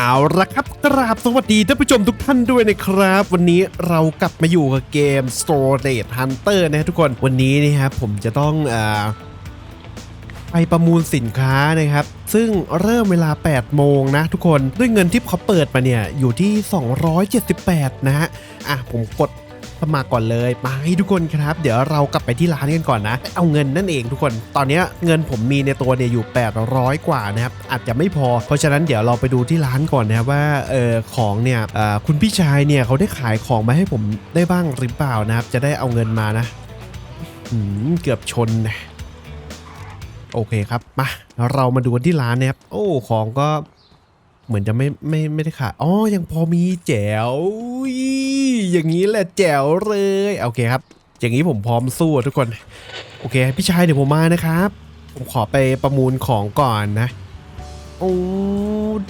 เอาละครับกราบสวัสดีท่านผู้ชมทุกท่านด้วยนะครับ วันนี้เรากลับมาอยู่กับเกม Storage Hunter นะทุกคนวันนี้นี่ครับผมจะต้องอไปประมูลสินค้านะครับ ซึ่งเริ่มเวลา 8 โมงนะทุกคนด้วยเงินที่เขาเปิดมาเนี่ย อยู่ที่ 278 นะฮะอะผมกด สมัครก่อนเลยมาให้ทุกคนครับ เดี๋ยวเรากลับไปที่ร้านกันก่อนนะ เอาเงินนั่นเองทุกคน ตอนนี้เงินผมมีในตัวเนี่ยอยู่ 800 กว่านะครับอาจจะไม่พอ เพราะฉะนั้นเดี๋ยวเราไปดูที่ร้านก่อนนะครับว่าเออของเนี่ยคุณพี่ชายเนี่ยเขาได้ขายของมาให้ผมได้บ้างหรือเปล่านะครับ จะได้เอาเงินมานะเกือบชนนะโอเคครับมาเรามาดูกันที่ร้านนะครับโอ้ของก็ เหมือนจะไม่ไม่ไม่ได้ขายอ๋อยังพอมีแจ๋วอย่างนี้แหละแจ๋วเลยโอเคครับ อย่างนี้ผมพร้อมสู้ทุกคน โอเค พี่ชายเดี๋ยวผมมานะครับ ผมขอไปประมูลของก่อนนะโอ้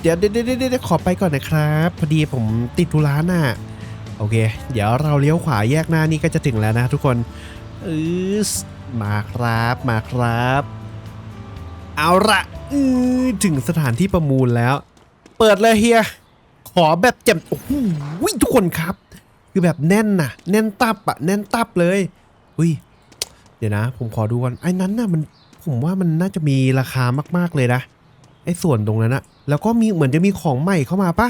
เดี๋ยวเดี๋ยวเดี๋ยวเดี๋ยวขอไปก่อนนะครับ พอดีผมติดธุระน่ะโอเค เดี๋ยวเราเลี้ยวขวาแยกหน้านี่ก็จะถึงแล้วนะทุกคนเออมาครับมาครับ เอาละอือถึงสถานที่ประมูลแล้ว เปิดเลยเฮีย ขอแบบเจ็บโอ้โหทุกคนครับ คือแบบแน่นน่ะ แน่นตับอะแน่นตับเลยอุ้ยเดี๋ยวนะ ผมขอดูก่อนไอ้นั้นน่ะมันผมว่ามันน่าจะมีราคามากๆเลยนะไอ้ส่วนตรงนั้นอะแล้วก็มีเหมือนจะมีของใหม่เข้ามาปะ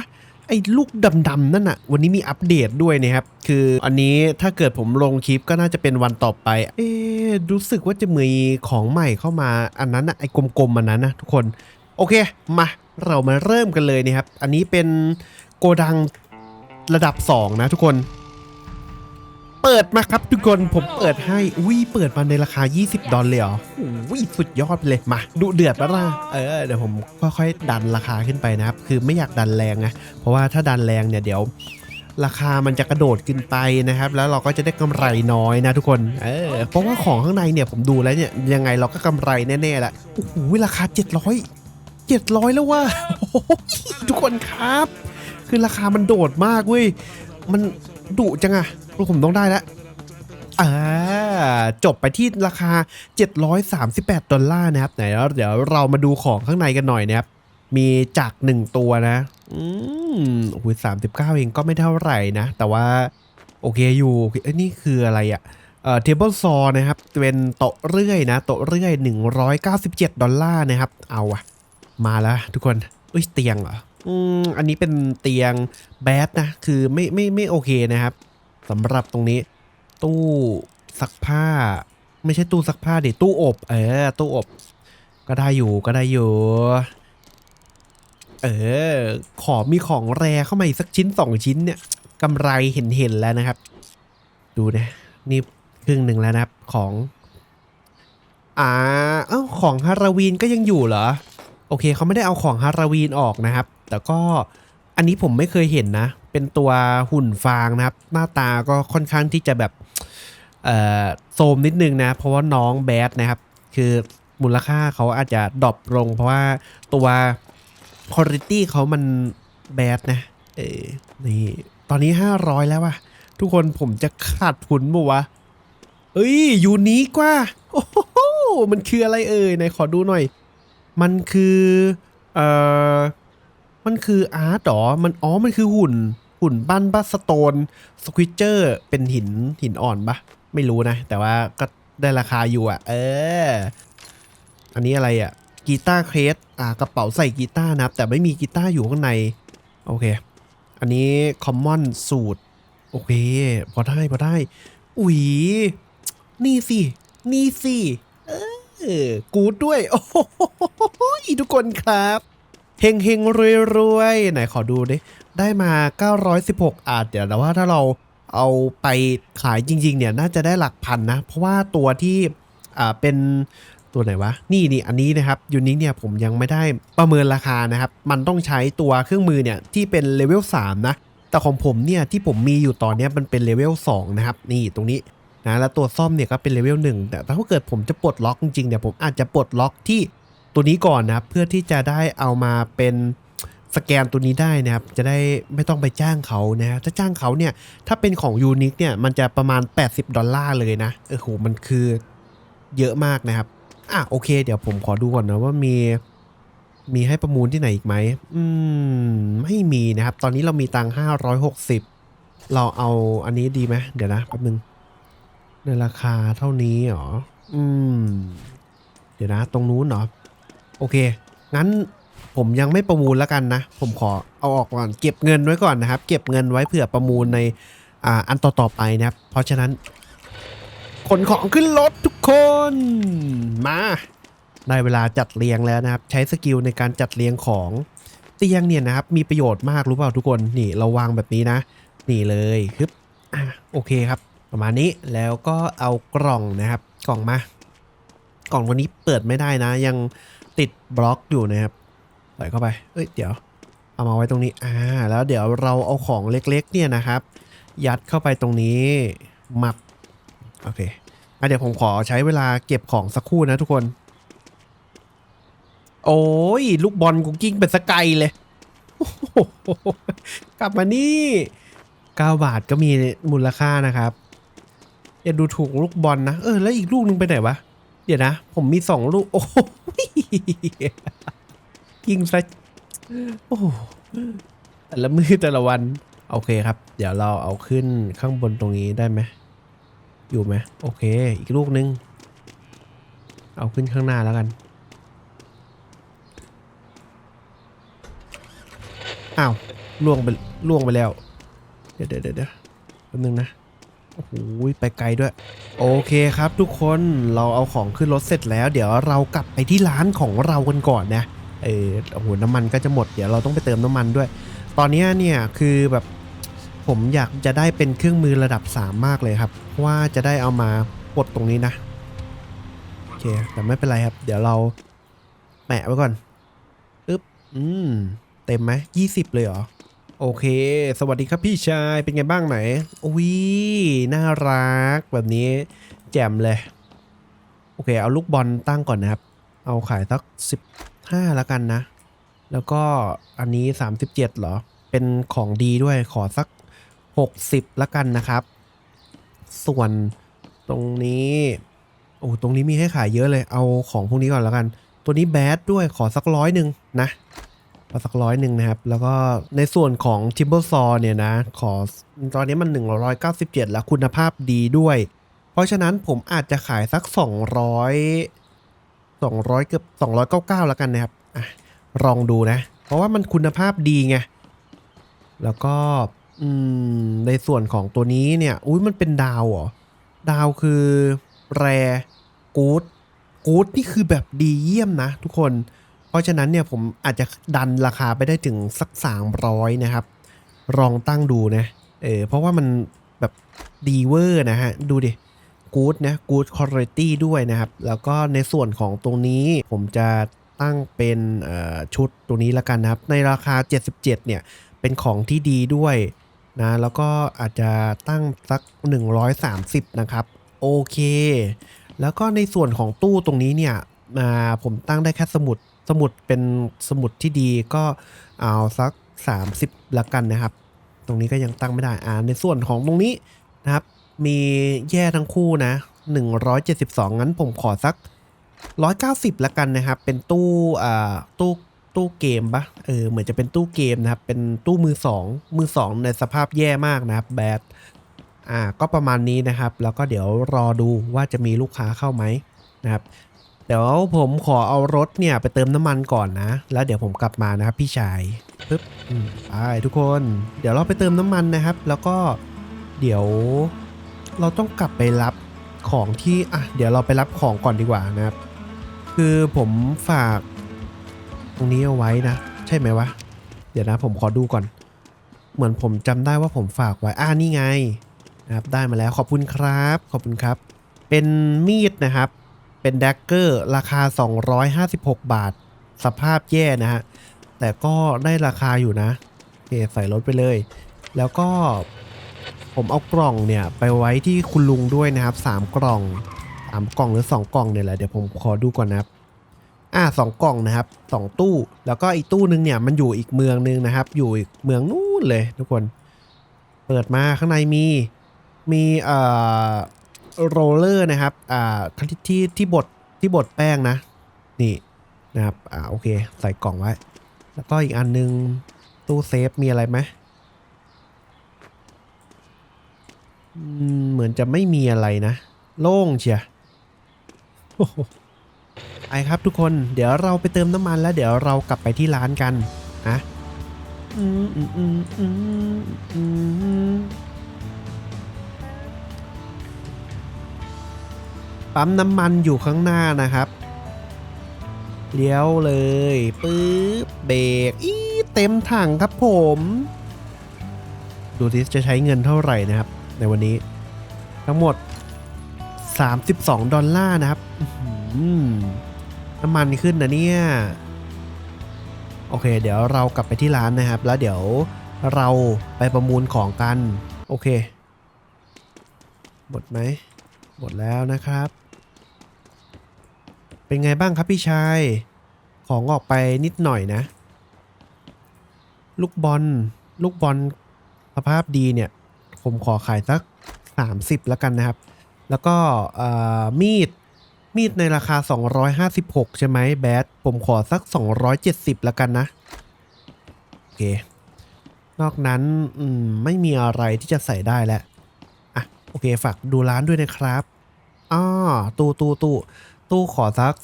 ไอ้ลูกดำๆนั่นอะวันนี้มีอัปเดตด้วยนะครับ คืออันนี้ถ้าเกิดผมลงคลิปก็น่าจะเป็นวันต่อไป เอ๊รู้สึกว่าจะมีของใหม่เข้ามาอันนั้นอะไอ้กลมๆอันนั้นนะทุกคน โอเค มา เรามาเริ่มกันเลยนะครับ อันนี้เป็นโกดังระดับ 2 นะทุกคน เปิดมาครับทุกคนผมเปิดให้ อุ้ยเปิดมาในราคา 20 ดอลเลยเหรออุ้ยสุดยอดไปเลยมาดูเดือดแล้วล่ะเออเดี๋ยวผมค่อยๆดันราคาขึ้นไปนะครับ คือไม่อยากดันแรงนะเพราะว่าถ้าดันแรงเนี่ยเดี๋ยวราคามันจะกระโดดขึ้นไปนะครับ แล้วเราก็จะได้กำไรน้อยนะทุกคน เออ เพราะว่าของข้างในเนี่ยผมดูแล้วเนี่ยยังไงเราก็กำไรแน่ๆแหละโอ้โหราคา 700 เจ็ดร้อยแล้วว่าทุกคนครับ คือราคามันโดดมากเว้ย มันดุจังอะผมต้องได้แล้วอ่าจบไปที่ราคา 738 ดอลลาร์นะครับไหนแล้วเดี๋ยวเรามาดูของข้างในกันหน่อยนะครับ มีจากหนึ่งตัวนะ อืมโอ้ยสามสิบเก้าเองก็ไม่เท่าไหร่นะ แต่ว่า โอเคอยู่เอ้ยนี่คืออะไรอะ่ะเอ่อ table saw นะครับ เป็นโต๊ะเรื่อยนะโต๊ะเรื่อย 197 ดอลลาร์นะครับ เอาอะ มาแล้วทุกคนเอ้ยเตียงเหรออืมอันนี้เป็นเตียงแบดนะคือไม่ไม่ไม่โอเคนะครับสำหรับตรงนี้ ตู้ซักผ้า ไม่ใช่ตู้ซักผ้าดิตู้อบ เออตู้อบ ก็ได้อยู่ก็ได้อยู่ เออ ขอมีของแรเข้ามาอีกสักชิ้นสองชิ้นเนี่ยกำไรเห็นเห็นแล้วนะครับ ดูนะนี่ครึ่งหนึ่งแล้วนะครับของอ่าเอ้าของฮาราวีนก็ยังอยู่เหรอ โอเคเขาไม่ได้เอาของฮาราวีนออกนะครับ แต่ก็อันนี้ผมไม่เคยเห็นนะ เป็นตัวหุ่นฟางนะครับ หน้าตาก็ค่อนข้างที่จะแบบโซมนิดนึงนะ เพราะว่าน้องแบดนะครับ คือมูลค่าเขาอาจจะดรอปลง เพราะว่าตัวคุณภาพเขามันแบดนะ เออนี่ ตอนนี้ 500 แล้วว่ะ ทุกคนผมจะขาดทุนบ่วะ เอ้ย ยูนิคกว่า โอ้โห มันคืออะไรเอ่ยไหนขอดูหน่อย มันคือเอ่อมันคืออาร์ตหรอมันอ๋อมันคือหุ่น หุ่นปั้นบัสโตนสควิตเจอร์เป็นหินหินอ่อนปะไม่รู้นะ แต่ว่าก็ได้ราคาอยู่อะ เออ อันนี้อะไรอะกีตาร์เครสอ่ากระเป๋าใส่กีตาร์นะครับ แต่ไม่มีกีตาร์อยู่ข้างใน โอเค อันนี้คอมมอนสูตร โอเค พอได้พอได้ อุ๊ยนี่สิ นี่สิ เออ กูดด้วย โอ้ โหทุกคนครับเฮงเฮงรวยรวยไหนขอดูดิ ได้มา 916 อาจเดี๋ยวแต่ว่าถ้าเราเอาไปขายจริง ๆ เนี่ย น่าจะได้หลักพันนะ เพราะว่าตัวที่อ่าเป็นตัวไหนวะ นี่นี่อันนี้นะครับยูนิคเนี่ยผมยังไม่ได้ประเมินราคานะครับ มันต้องใช้ตัวเครื่องมือเนี่ยที่เป็นเลเวล3นะ แต่ของผมเนี่ยที่ผมมีอยู่ตอนนี้มันเป็นเลเวล2นะครับ นี่ตรงนี้นะแล้วตัวซ่อมเนี่ยก็เป็นเลเวลหนึ่งแต่ถ้าเกิดผมจะปลดล็อกจริงๆเนี่ยผมอาจจะปลดล็อกที่ ตัวนี้ก่อนนะครับ เพื่อที่จะได้เอามาเป็นสแกนตัวนี้ได้นะครับ จะได้ไม่ต้องไปจ้างเขานะถ้าจ้างเขาเนี่ย ถ้าเป็นของยูนิคเนี่ย มันจะประมาณ 80 ดอลลาร์เลยนะเออโหมันคือเยอะมากนะครับ อะโอเค เดี๋ยวผมขอดูก่อนนะว่ามีมีให้ประมูลที่ไหนอีกไหม อืม ไม่มีนะครับ ตอนนี้เรามีตังห้าร้อยหกสิบเราเอาอันนี้ดีไหม เดี๋ยวนะแป๊บนึง ในราคาเท่านี้เหรอ อืม เดี๋ยวนะ ตรงนู้นเหรอ โอเค งั้นผมยังไม่ประมูลแล้วกันนะ ผมขอเอาออกก่อน เก็บเงินไว้ก่อนนะครับ เก็บเงินไว้เผื่อประมูลในอ่าอันต่อๆไปนะครับ เพราะฉะนั้นขนของขึ้นรถทุกคนมาได้เวลาจัดเรียงแล้วนะครับ ใช้สกิลในการจัดเรียงของเตียงเนี่ยนะครับ มีประโยชน์มากรู้เปล่าทุกคนนี่เราวางแบบนี้นะ นี่เลยฮึบอะโอเคครับ ประมาณนี้แล้วก็เอากล่องนะครับ กล่องมากล่องตัวนี้เปิดไม่ได้นะ ยัง ติดบล็อกอยู่นะครับใส่เข้าไปเอ้ยเดี๋ยว เอามาไว้ตรงนี้อ่าแล้วเดี๋ยวเราเอาของเล็กๆ เนี่ยนะครับ ยัดเข้าไปตรงนี้มับโอเคอะเดี๋ยวผมขอใช้เวลาเก็บของสักครู่นะทุกคน โอ้ยลูกบอลกูกิ้งเป็นสกายเลยโอ้โหกลับมานี่9บาทก็มีมูลค่านะครับ อย่าดูถูกลูกบอลนะ เออ แล้วอีกลูกนึงไปไหนวะ เดี๋ยวนะ ผมมีสองลูก โอ้โหยิงซะโอ้แต่ละมือแต่ละวัน โอเคครับ เดี๋ยวเราเอาขึ้นข้างบนตรงนี้ได้ไหมอยู่ไหมโอเค อีกลูกนึง เอาขึ้นข้างหน้าแล้วกัน อ้าวล่วงไปล่วงไปแล้ว เดี๋ยวเดี๋ยวเดี๋ยวเดี๋ยวแป๊บนึงนะ โอ้โหไปไกลด้วย โอเคครับทุกคนเราเอาของขึ้นรถเสร็จแล้ว เดี๋ยวเรากลับไปที่ร้านของเรากันก่อนนะเออโอ้โหน้ำมันก็จะหมดเดี๋ยวเราต้องไปเติมน้ำมันด้วย ตอนนี้เนี่ยคือแบบผมอยากจะได้เป็นเครื่องมือระดับ 3 มากเลยครับ ว่าจะได้เอามาปลดตรงนี้นะโอเคแต่ไม่เป็นไรครับ เดี๋ยวเราแปะไว้ก่อนอึ๊บอืมเต็มไหมยี่สิบเลยเหรอ โอเค สวัสดีครับพี่ชาย เป็นไงบ้างไหน อุ้ย น่ารัก แบบนี้แจ่มเลย โอเค เอาลูกบอลตั้งก่อนนะครับ เอาขายสักสิบห้าแล้วกันนะ แล้วก็อันนี้สามสิบเจ็ดเหรอ เป็นของดีด้วย ขอสักหกสิบแล้วกันนะครับ ส่วนตรงนี้ โอ้ ตรงนี้มีให้ขายเยอะเลย เอาของพวกนี้ก่อนแล้วกัน ตัวนี้แบดด้วย ขอสักร้อยหนึ่งนะ เอาสักร้อยหนึ่งนะครับ แล้วก็ในส่วนของ Timber Saw เนี่ยนะ ขอตอนนี้มัน 197 แล้วคุณภาพดีด้วย เพราะฉะนั้นผมอาจจะขายสัก 200 200 เกือบ299 แล้วกันนะครับอลองดูนะ เพราะว่ามันคุณภาพดีไง แล้วก็ในส่วนของตัวนี้เนี่ย อุ้ยมันเป็นดาวเหรอ ดาวคือแรกูดกูดนี่คือแบบดีเยี่ยมนะทุกคน เพราะฉะนั้นเนี่ยผมอาจจะดันราคาไปได้ถึงสัก 300 นะครับ ลองตั้งดูนะ เออเพราะว่ามันแบบดีเวอร์นะฮะ ดูดิกู๊ดนะกู๊ดคุณภาพด้วยนะครับ แล้วก็ในส่วนของตรงนี้ผมจะตั้งเป็นชุดตัวนี้ละกันนะครับ ในราคา 77 เนี่ย เป็นของที่ดีด้วยนะ แล้วก็อาจจะตั้งสัก 130 นะครับ โอเค แล้วก็ในส่วนของตู้ตรงนี้เนี่ยอ่าผมตั้งได้แค่สมุด สมุดเป็นสมุดที่ดีก็เอาสัก 30 ละกันนะครับ ตรงนี้ก็ยังตั้งไม่ได้อ่าในส่วนของตรงนี้นะครับ มีแย่ทั้งคู่นะ 172 งั้นผมขอสัก 190 ละกันนะครับ เป็นตู้อ่าตู้ตู้เกมปะเออเหมือนจะเป็นตู้เกมนะครับ เป็นตู้มือสองมือสองในสภาพแย่มากนะครับแบดอ่าก็ประมาณนี้นะครับ แล้วก็เดี๋ยวรอดูว่าจะมีลูกค้าเข้าไหมนะครับ เดี๋ยวผมขอเอารถเนี่ยไปเติมน้ำมันก่อนนะ แล้วเดี๋ยวผมกลับมานะครับพี่ชายปึ๊บไปทุกคน เดี๋ยวเราไปเติมน้ำมันนะครับ แล้วก็เดี๋ยวเราต้องกลับไปรับของที่อะเดี๋ยวเราไปรับของก่อนดีกว่านะครับ คือผมฝากตรงนี้เอาไว้นะ ใช่ไหมวะ เดี๋ยวนะผมขอดูก่อน เหมือนผมจำได้ว่าผมฝากไว้อ่านี่ไงนะครับได้มาแล้วขอบคุณครับ ขอบคุณครับ เป็นมีดนะครับ เป็นแดกเกอร์ราคา 256 บาท สภาพแย่นะฮะ แต่ก็ได้ราคาอยู่นะโอเคใส่รถไปเลย แล้วก็ผมเอากล่องเนี่ย ไปไว้ที่คุณลุงด้วยนะครับ 3 กล่อง3กล่องหรือ 2 กล่องเนี่ยแหละ เดี๋ยวผมขอดูก่อนนะครับ อ่าสองกล่องนะครับสองตู้ แล้วก็อีกตู้นึงเนี่ยมันอยู่อีกเมืองนึงนะครับ อยู่อีกเมืองนู้นเลยทุกคน เปิดมาข้างในมีมีเอ่อ โรลเลอร์นะครับ อ่าที่ที่ที่บดที่บดแป้งนะ นี่นะครับ อ่าโอเค ใส่กล่องไว้ แล้วก็อีกอันนึง ตู้เซฟ มีอะไรไหมอืมเหมือนจะไม่มีอะไรนะ โล่งเชียโอ้โหไปครับทุกคนเดี๋ยวเราไปเติมน้ำมันแล้วเดี๋ยวเรากลับไปที่ร้านกันนะอืมอืมอืมอืม ปั๊มน้ำมันอยู่ข้างหน้านะครับ เลี้ยวเลยปึ๊บเบรกอีเต็มถังครับผม ดูที่จะใช้เงินเท่าไหร่นะครับ ในวันนี้ ทั้งหมด 32 ดอลลาร์นะครับน้ำมันขึ้นนะเนี่ย โอเค เดี๋ยวเรากลับไปที่ร้านนะครับ แล้วเดี๋ยวเราไปประมูลของกัน โอเค หมดไหมหมดแล้วนะครับ เป็นไงบ้างครับพี่ชาย ของออกไปนิดหน่อยนะ ลูกบอล ลูกบอลสภาพดีเนี่ย ผมขอขายสัก 30 แล้วกันนะครับ แล้วก็มีด มีดในราคา 256 ใช่ไหมแบด ผมขอสัก 270 แล้วกันนะ โอเค นอกนั้นมไม่มีอะไรที่จะใส่ได้แล้ว อะ โอเค ฝากดูร้านด้วยนะครับอ้อตู้ตู้ตู้ ตู้ขอสัก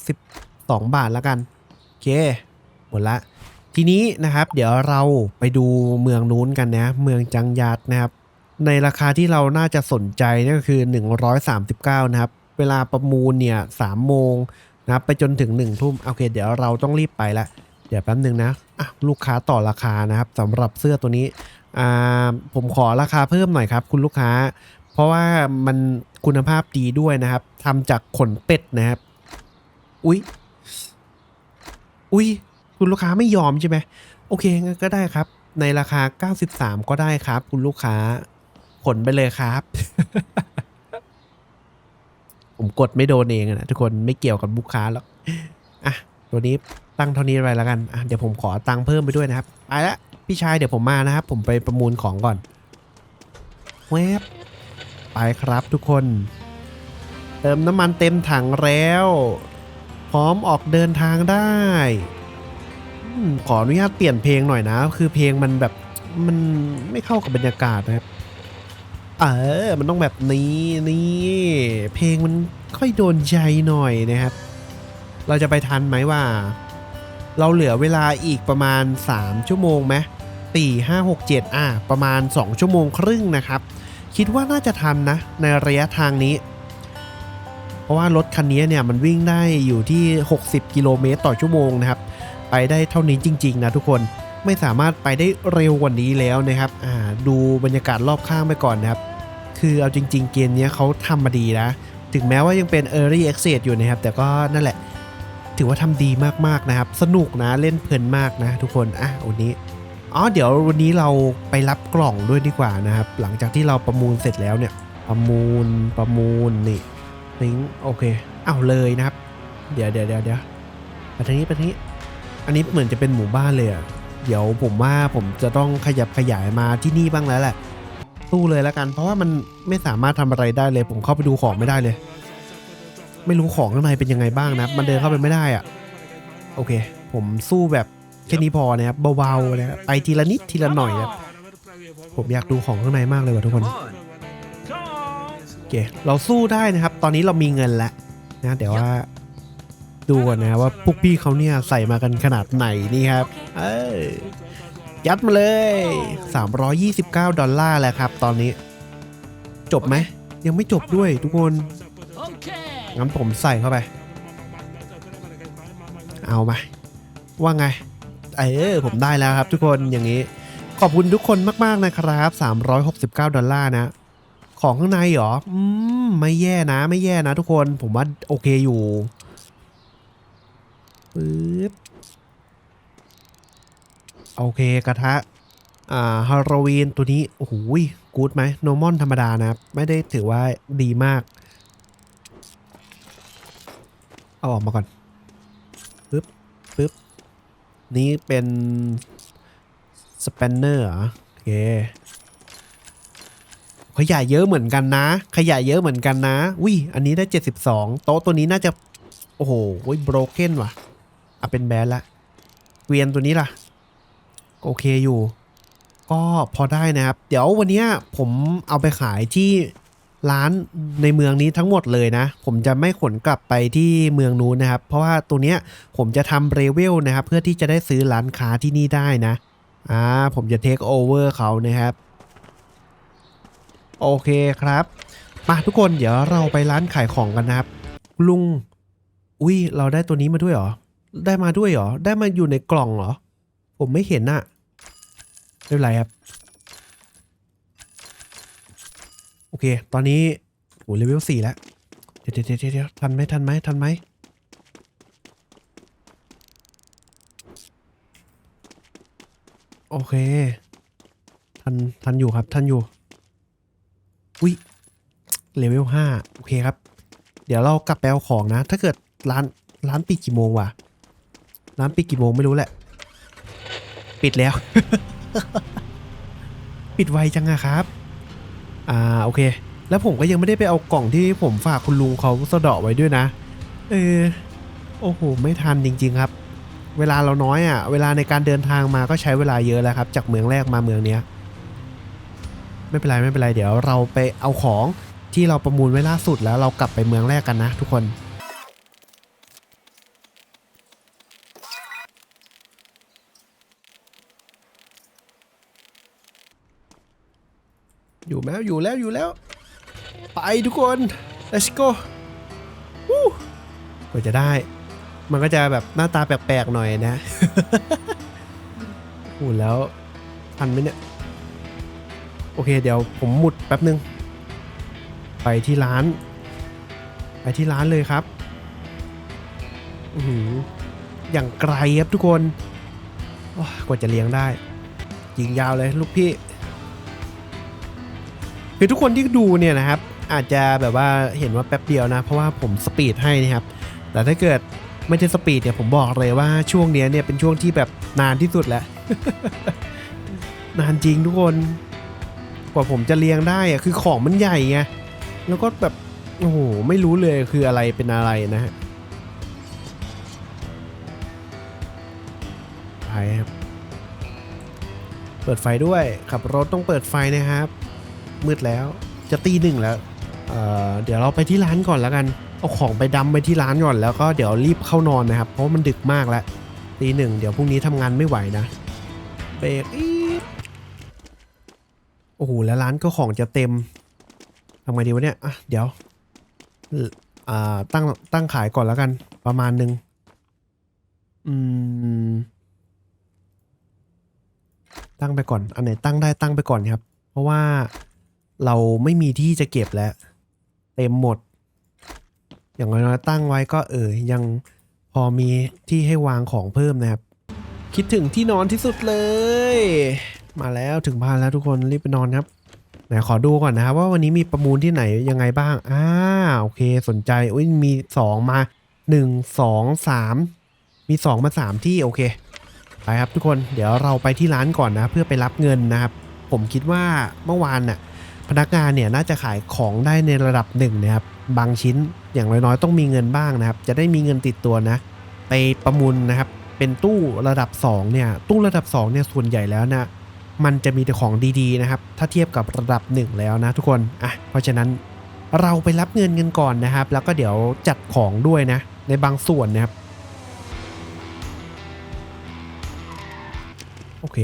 12 บาทแล้วกัน โอเค หมดละ ทีนี้นะครับเดี๋ยวเราไปดูเมืองนู้นกันนะ เมืองจังยัดนะครับ ในราคาที่เราน่าจะสนใจนั่นก็คือ 139 นะครับ เวลาประมูลเนี่ย3โมงนะครับไปจนถึง 1 ทุ่ม โอเค เดี๋ยวเราต้องรีบไปละเดี๋ยวแป๊บนึงนะะลูกค้าต่อราคานะครับสำหรับเสื้อตัวนี้อ่าผมขอราคาเพิ่มหน่อยครับ คุณลูกค้า เพราะว่ามันคุณภาพดีด้วยนะครับทำจากขนเป็ดนะครับ อุ๊ย อุ๊ย คุณลูกค้าไม่ยอมใช่ไหมโอเคงั้นก็ได้ครับ ในราคา 93 ก็ได้ครับ คุณลูกค้าขนไปเลยครับ ผมกดไม่โดนเองนะทุกคนไม่เกี่ยวกับลูกค้าหรอกอะตัวนี้ตั้งเท่านี้ไปแล้วกันอะเดี๋ยวผมขอตังค์เพิ่มไปด้วยนะครับไปละพี่ชายเดี๋ยวผมมานะครับ ผมไปประมูลของก่อนแวบไปครับทุกคน เติมน้ำมันเต็มถังแล้ว ร้อมออกเดินทางได้ขออนุญาตเปลี่ยนเพลงหน่อยนะ คือเพลงมันแบบมันไม่เข้ากับบรรยากาศนะครับเออ มันต้องแบบนี้นี่เพลงมันค่อยโดนใจหน่อยนะครับ เราจะไปทันไหมว่า เราเหลือเวลาอีกประมาณ 3 ชั่วโมงไหมสี่ห้าหกเจ็ดอะประมาณ 2 ชั่วโมงครึ่งนะครับ คิดว่าน่าจะทันนะ ในระยะทางนี้ เพราะว่ารถคันนี้เนี่ยมันวิ่งได้อยู่ที่ 60 กิโลเมตรต่อชั่วโมงนะครับ ไปได้เท่านี้จริง ๆ นะทุกคนไม่สามารถไปได้เร็วกว่านี้แล้วนะครับดูบรรยากาศรอบข้างไปก่อนนะครับ คือเอาจริง ๆ เกมนี้เขาทำมาดีนะ ถึงแม้ว่ายังเป็น Early Access อยู่นะครับ แต่ก็นั่นแหละ ถือว่าทำดีมาก ๆ นะครับ สนุกนะเล่นเพลินมากนะทุกคน อะวันนี้อ๋อเดี๋ยววันนี้เราไปรับกล่องด้วยดีกว่านะครับ หลังจากที่เราประมูลเสร็จแล้วเนี่ย ประมูลประมูลนี่ ลิงโอเคเอาเลยนะครับ เดี๋ยวเดี๋ยวเดี๋ยวเดี๋ยวไปทางนี้ไปทางนี้ อันนี้เหมือนจะเป็นหมู่บ้านเลยอะเดี๋ยวผมว่าผมจะต้องขยับขยายมาที่นี่บ้างแล้วแหละตู้เลยแล้วกัน เพราะว่ามันไม่สามารถทำอะไรได้เลย ผมเข้าไปดูของไม่ได้เลย ไม่รู้ของข้างในเป็นยังไงบ้างนะมันเดินเข้าไปไม่ได้อะโอเค ผมสู้แบบแค่นี้พอนะครับเบาๆนะครับไปทีละนิดทีละหน่อยนะครับผมอยากดูของข้างในมากเลยว่ะทุกคน เคเราสู้ได้นะครับ ตอนนี้เรามีเงินแล้วนะเดี๋ยวว่าดูก่อนนะว่าพวกพี่เขาเนี่ยใส่มากันขนาดไหนนี่ครับ เออยัดมาเลย 329 ดอลลาร์แล้วครับ ตอนนี้ จบไหม ยังไม่จบด้วยทุกคน งั้นผมใส่เข้าไป เอาไหมว่าไง เออ ผมได้แล้วครับทุกคนอย่างนี้ ขอบคุณทุกคนมาก ๆ นะครับ 369 ดอลลาร์นะ ของข้างในเหรอ อืม ไม่แย่นะ ไม่แย่นะทุกคน ผมว่าโอเคอยู่ปึ๊บโอเคกระทะ อ่าฮาโลวีนตัวนี้ โอ้โหกูดไหมโนมอนธรรมดานะครับ ไม่ได้ถือว่าดีมาก เอาออกมาก่อนปึ๊บปึ๊บนี่เป็น สเปนเนอร์เหรอโอเค ขยายเยอะเหมือนกันนะ ขยายเยอะเหมือนกันนะอุ้ยอันนี้ได้ 72 โต๊ะตัวนี้น่าจะ โอ้โหโบรเกนว่ะอะเป็นแบนละเกวียนตัวนี้ล่ะ โอเคอยู่ ก็พอได้นะครับ เดี๋ยววันนี้ผมเอาไปขายที่ร้านในเมืองนี้ทั้งหมดเลยนะ ผมจะไม่ขนกลับไปที่เมืองนู้นนะครับ เพราะว่าตัวเนี้ยผมจะทำเรเวลนะครับ เพื่อที่จะได้ซื้อร้านค้าที่นี่ได้นะอ่าผมจะเทคโอเวอร์เขานะครับ โอเคครับมาทุกคนเดี๋ยวเราไปร้านขายของกันนะครับ ลุง อุ้ยเราได้ตัวนี้มาด้วยเหรอ ได้มาด้วยเหรอ ได้มาอยู่ในกล่องเหรอ ผมไม่เห็นน่ะไม่เป็นไรครับ โอเค ตอนนี้โหเลเวลสี่แล้วเดี๋ยวเดี๋ยวเดี๋ยวทันไหมทันไหมทันไหมโอเค ทันทันอยู่ครับ ทันอยู่ อุ้ยเลเวลห้าโอเคครับ เดี๋ยวเรากลับไปเอาของนะ ถ้าเกิดร้านร้านปิดกี่โมงวะร้านปิดกี่โมงไม่รู้แหละ ปิดแล้ว ปิดไวจังอะครับ อ่าโอเค แล้วผมก็ยังไม่ได้ไปเอากล่องที่ผมฝากคุณลุงเขาสะดาะไว้ด้วยนะ เออโอ้โหไม่ทันจริง ๆ ครับ เวลาเราน้อยอะ่ะ เวลาในการเดินทางมาก็ใช้เวลาเยอะแล้วครับ จากเมืองแรกมาเมืองเนี้ย ไม่เป็นไรไม่เป็นไรเดี๋ยวเราไปเอาของที่เราประมูลไว้ล่าสุดแล้วเรากลับไปเมืองแรกกันนะทุกคนอยู่แล้วอยู่แล้วอยู่แล้ว ไปทุกคน let's go วู้กว่าจะได้ มันก็จะแบบหน้าตาแปลกๆหน่อยนะพูดแล้วทันไหมเนี่ย โอเค เดี๋ยวผมหมุดแป๊บนึง ไปที่ร้าน ไปที่ร้านเลยครับอือหืออย่างไกลครับทุกคนกว่าจะเลี้ยงได้ ยิงยาวเลยลูกพี่คือทุกคนที่ดูเนี่ยนะครับ อาจจะแบบว่าเห็นว่าแป๊บเดียวนะ เพราะว่าผมสปีดให้นะครับ แต่ถ้าเกิดไม่ได้สปีดเนี่ยผมบอกเลยว่าช่วงเนี้ยเนี่ยเป็นช่วงที่แบบนานที่สุดแล้ว นานจริงทุกคน กว่าผมจะเรียงได้อะคือของมันใหญ่ไงแล้วก็แบบโอ้โหไม่รู้เลยคืออะไรเป็นอะไรนะฮะไปครับเปิดไฟด้วยขับรถต้องเปิดไฟนะครับ มืดแล้วจะตีหนึ่งแล้วเเดี๋ยวเราไปที่ร้านก่อนแล้วกัน เอาของไปดำไปที่ร้านก่อนแล้วก็เดี๋ยวรีบเข้านอนนะครับ เพราะมันดึกมากแล้วตีหนึ่งเดี๋ยวพรุ่งนี้ทำงานไม่ไหวนะเบรกอี อ้โหแล้วร้านก็ของจะเต็มทำไงดีวะเนี่ยอะเดี๋ยวอ่ออ่าตั้งตั้งขายก่อนแล้วกัน ประมาณหนึ่งอืม ตั้งไปก่อน อันไหนตั้งได้ตั้งไปก่อนครับ เพราะว่าเราไม่มีที่จะเก็บแล้ว เต็มหมด อย่างน้อยๆตั้งไว้ก็เออยังพอมีที่ให้วางของเพิ่มนะครับ คิดถึงที่นอนที่สุดเลย มาแล้วถึงบ้านแล้วทุกคนรีบไปนอนครับไหนขอดูก่อนนะครับว่าวันนี้มีประมูลที่ไหนยังไงบ้างอ่าโอเคสนใจอุ้ยมีสองมาหนึ่งสองสามมีสองมาสามที่โอเคไปครับทุกคนเดี๋ยวเราไปที่ร้านก่อนนะเพื่อไปรับเงินนะครับ ผมคิดว่าเมื่อวานน่ะพนักงานเนี่ยน่าจะขายของได้ในระดับหนึ่งนะครับบางชิ้นอย่างน้อยๆต้องมีเงินบ้างนะครับ จะได้มีเงินติดตัวนะ ไปประมูลนะครับเป็นตู้ระดับ2เนี่ยตู้ระดับ2เนี่ยส่วนใหญ่แล้วนะ มันจะมีแต่ของดีๆนะครับ ถ้าเทียบกับระดับ1แล้วนะทุกคนอะเพราะฉะนั้นเราไปรับเงินกันก่อนนะครับ แล้วก็เดี๋ยวจัดของด้วยนะ ในบางส่วนนะครับ โอเค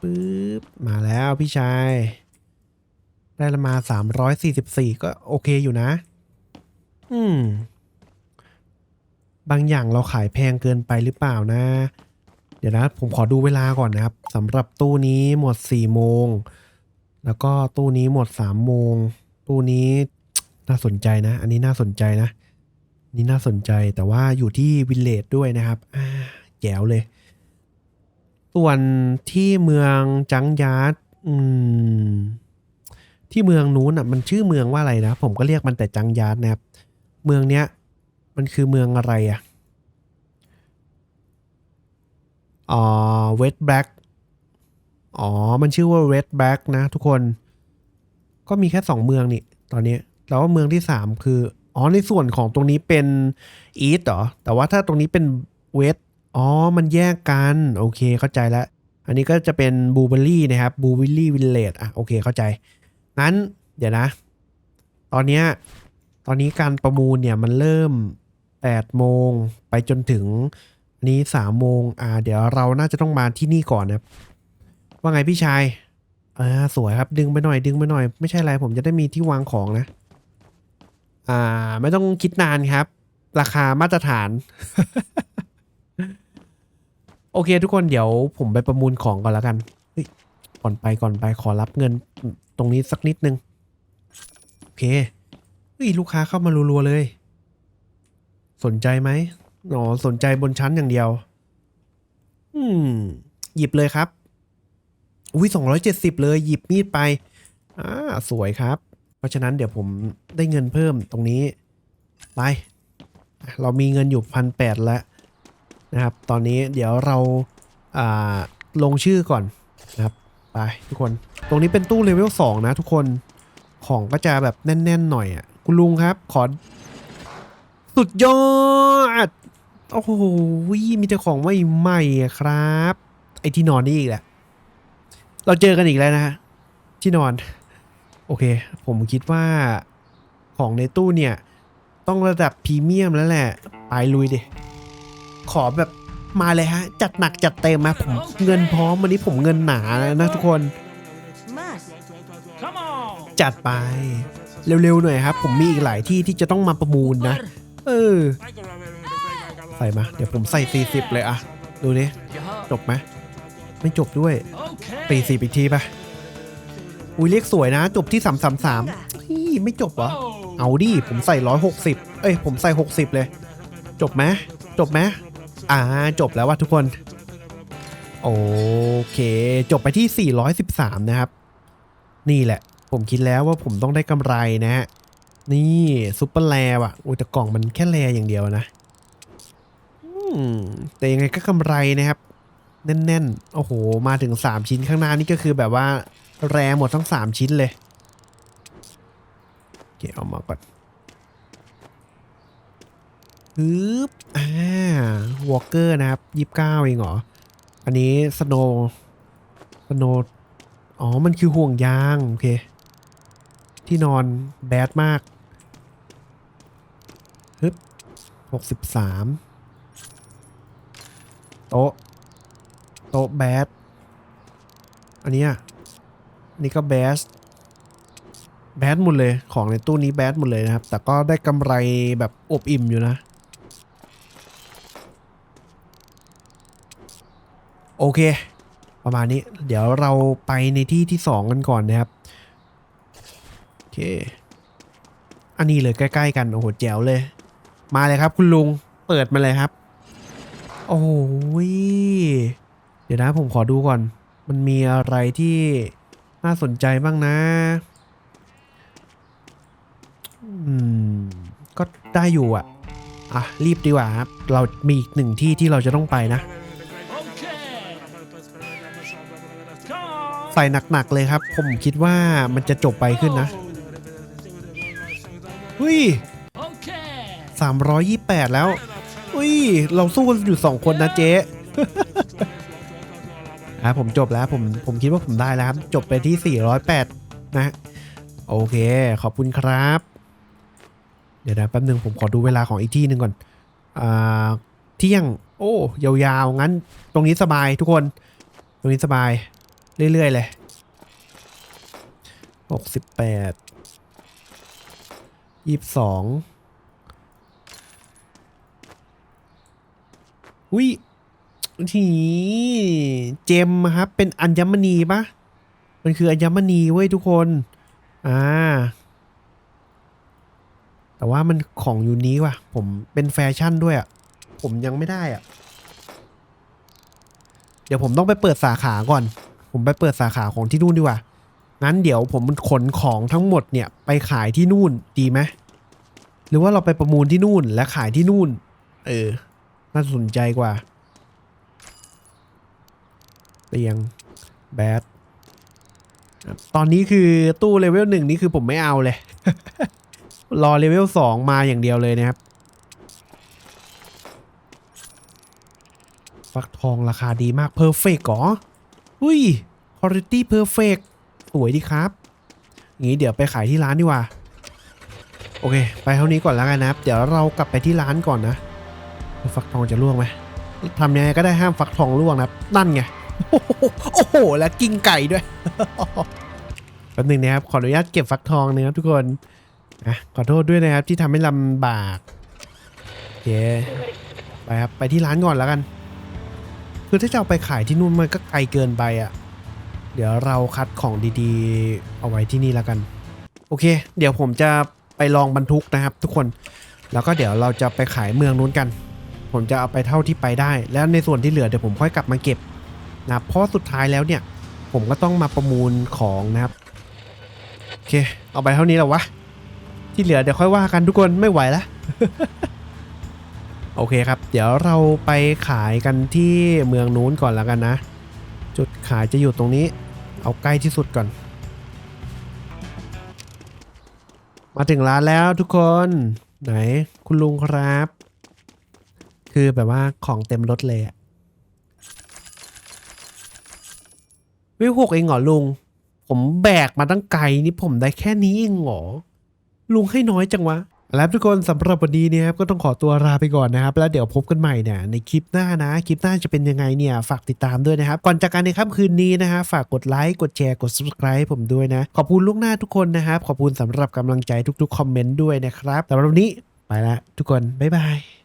ปึ๊บมาแล้วพี่ชาย ได้ละมา 344 ก็โอเคอยู่นะ อืม บางอย่างเราขายแพงเกินไปหรือเปล่านะ เดี๋ยวนะ ผมขอดูเวลาก่อนนะครับสำหรับตู้นี้หมด4โมง แล้วก็ตู้นี้หมด3โมง ตู้นี้น่าสนใจนะ อันนี้น่าสนใจนะ นี่น่าสนใจแต่ว่าอยู่ที่วิลเลจด้วยนะครับอ่าแจ๋วเลย ส่วนที่เมืองจังยาร์ดอืมที่เมืองนู้นอะมันชื่อเมืองว่าอะไรนะ ผมก็เรียกมันแต่จังยาร์ดนะครับ เมืองเนี้ย มันคือเมืองอะไรอะ อ๋อเวสแบล็กอ๋อ มันชื่อว่าเวสแบล็กนะทุกคน ก็มีแค่สองเมืองนี่ ตอนนี้แล้วว่าเมืองที่สามคือ อ๋อ ในส่วนของตรงนี้เป็นอีทเหรอ แต่ว่าถ้าตรงนี้เป็นเวทอ๋อ มันแยกกัน โอเค เข้าใจแล้ว อันนี้ก็จะเป็นบูเบอรี่นะครับบูเบอรี่วิลเลจอะ โอเค เข้าใจ งั้น เดี๋ยวนะ ตอนนี้ ตอนนี้การประมูลเนี่ยมันเริ่ม8โมงไปจนถึง อันนี้3โมงอ่า เดี๋ยวเราน่าจะต้องมาที่นี่ก่อนนะว่าไงพี่ชายอ่าสวยครับดึงไปหน่อยดึงไปหน่อย ไม่ใช่อะไรผมจะได้มีที่วางของนะ อ่า ไม่ต้องคิดนานครับ ราคามาตรฐาน โอเค ทุกคนเดี๋ยวผมไปประมูลของก่อนแล้วกันก่อนไปก่อนไปขอรับเงิน ตรงนี้สักนิดนึงโอเคเฮ้ยลูกค้าเข้ามารัวๆเลย สนใจไหม อ๋อสนใจบนชั้นอย่างเดียว อืม หยิบเลยครับ อุ้ยสองร้อยเจ็ดสิบเลย หยิบมีดไป อ่า สวยครับ เพราะฉะนั้นเดี๋ยวผมได้เงินเพิ่มตรงนี้ ไป เรามีเงินอยู่พันแปดแล้วนะครับ ตอนนี้เดี๋ยวเรา อ่า ลงชื่อก่อนนะครับ ไปทุกคน ตรงนี้เป็นตู้เลเวลสองนะทุกคน ของก็จะแบบแน่นๆหน่อยอะ คุณลุงครับ ขอ สุดยอด โอ้โหมีแต่ของไม่ใหม่ครับ ไอที่นอนนี่อีกแหละ เราเจอกันอีกแล้วนะฮะที่นอน โอเค ผมคิดว่าของในตู้เนี่ย ต้องระดับพรีเมียมแล้วแหละไปลุยดิขอแบบมาเลยฮะ จัดหนักจัดเต็มมาผมเงินพร้อมวันนี้ผมเงินหนาแล้วนะทุกคน จัดไป เร็วๆหน่อยครับ ผมมีอีกหลายที่ที่จะต้องมาประมูลนะ เออ ส่มา เดี๋ยวผมใส่ 40 เลยอะดูนี่จบไหมไม่จบด้วย Okay. ตีสี่อีกทีปะอุ้ยเลขสวยนะ จบที่สามสามสามไม่จบเหรอ เอาดิ ผมใส่ร้อยหกสิบเอ้ย ผมใส่หกสิบเลย จบไหมจบไหมอ่า จบแล้วว่ะทุกคน โอเค จบไปที่ 413 นะครับ นี่แหละ ผมคิดแล้วว่าผมต้องได้กำไรนะฮะ นี่ซุปเปอร์แลว่ะอุ้ยแต่กล่องมันแค่แลอย่างเดียวนะอืม แต่ยังไงก็กำไรนะครับ แน่นๆ โอ้โห มาถึง 3 ชิ้นข้างหน้านี่ก็คือแบบว่า แรหมดทั้ง 3 ชิ้นเลยโอเคเอามาก่อนฮึบอ่าวอลเกอร์นะครับยี่สิบเก้าเองเหรอ อันนี้สโนสโนอ๋อ มันคือห่วงยาง โอเค ที่นอนแบดมากฮึบหกสิบสาม โต๊ะ โต๊ะแบดอันนี้อันนี้ก็แบสแบดหมดเลย ของในตู้นี้แบดหมดเลยนะครับ แต่ก็ได้กำไรแบบอบอิ่มอยู่นะ โอเค ประมาณนี้ เดี๋ยวเราไปในที่ที่สองกันก่อนนะครับ โอเค อันนี้เลยใกล้ ๆ กัน โอ้โหแจ๋วเลย มาเลยครับคุณลุง เปิดมาเลยครับ โอ้ย เดี๋ยวนะผมขอดูก่อน มันมีอะไรที่น่าสนใจบ้างนะอืมก็ได้อยู่อะ อะ รีบดีกว่าครับ เรามีอีกหนึ่งที่ที่เราจะต้องไปนะ ใส่หนักๆเลยครับ ผมคิดว่ามันจะจบไปขึ้นนะเฮ้ย328 แล้ว อุ้ย เราสู้กันอยู่สองคนนะเจ๊อะผมจบแล้วผมผมคิดว่าผมได้แล้วครับ จบไปที่ 408 นะ โอเค ขอบคุณครับ เดี๋ยวนะแป๊บนึงผมขอดูเวลาของอีกที่หนึ่งก่อนอ่าเที่ยง โอ้ ยาวๆ งั้น ตรงนี้สบายทุกคน ตรงนี้สบาย เรื่อย ๆ เลย 68 22 อุ้ยทีเจมครับ เป็นอัญมณีปะมันคืออัญมณีเว้ยทุกคน อ่า แต่ว่ามันของอยู่นี้ว่ะ ผมเป็นแฟชั่นด้วยอะ ผมยังไม่ได้อะ เดี๋ยวผมต้องไปเปิดสาขาก่อน ผมไปเปิดสาขาของที่นู่นดีกว่า งั้นเดี๋ยวผมขนของทั้งหมดเนี่ย ไปขายที่นู่นดีไหม หรือว่าเราไปประมูลที่นู่นและขายที่นู่น เออ น่าสนใจกว่า เตียงแบดตอนนี้คือตู้เลเวลหนึ่งนี่คือผมไม่เอาเลย รอเลเวล2มาอย่างเดียวเลยนะครับ ฟักทองราคาดีมากเพอร์เฟกเหรอ อุ้ยคุณภาพเพอร์เฟกสวยดีครับ งี้เดี๋ยวไปขายที่ร้านดีกว่า โอเค ไปเท่านี้ก่อนแล้วกันนะครับ เดี๋ยวเรากลับไปที่ร้านก่อนนะ ฟักทองจะล่วงไหมทำยังไงก็ได้ห้ามฟักทองล่วงนะนั่นไง โอ้โหโโหแล้วกิ้งไก่ด้วยแป๊บหนึงนะครับขออนุญาตเก็บฟักทองนะครับทุกคนนะขอโทษด้วยนะครับที่ทำให้ลำบากโอเคไปครับไปที่ร้านก่อนแล้วกัน คือถ้าจะเอาไปขายที่นู่นมันก็ไกลเกินไปอะ่ะ เดี๋ยวเราคัดของดีๆ เอาไว้ที่นี่แล้วกัน โอเค เดี๋ยวผมจะไปลองบรรทุกนะครับ ทุกคนแล้วก็เดี๋ยวเราจะไปขายเมืองนู้นกัน ผมจะเอาไปเท่าที่ไปได้ แล้วในส่วนที่เหลือเดี๋ยวผมค่อยกลับมาเก็บนะเพราะสุดท้ายแล้วเนี่ย ผมก็ต้องมาประมูลของนะครับโอเค เอาไปเท่านี้แล้ววะที่เหลือเดี๋ยวค่อยว่ากันทุกคนไม่ไหวแล้วโอเคครับ เดี๋ยวเราไปขายกันที่เมืองนู้นก่อนแล้วกันนะ จุดขายจะอยู่ตรงนี้ เอาใกล้ที่สุดก่อน มาถึงร้านแล้วทุกคน ไหนคุณลุงครับ คือแบบว่าของเต็มรถเลยอะวิวหกเองเหรอลุง ผมแบกมาตั้งไกลนี่ผมได้แค่นี้เองเหรอ ลุงให้น้อยจังวะ แล้วทุกคนสำหรับวันนี้เนี่ยครับก็ต้องขอตัวลาไปก่อนนะครับ แล้วเดี๋ยวพบกันใหม่เนี่ยในคลิปหน้านะ คลิปหน้าจะเป็นยังไงเนี่ย ฝากติดตามด้วยนะครับ ก่อนจากการในค่ำคืนนี้นะฮะฝากกดไลค์กดแชร์กด subscribe ผมด้วยนะ ขอบคุณลูกหน้าทุกคนนะครับขอบคุณสำหรับกำลังใจทุกๆคอมเมนต์ด้วยนะครับสำหรับวันนี้ไปละทุกคนบ๊ายบาย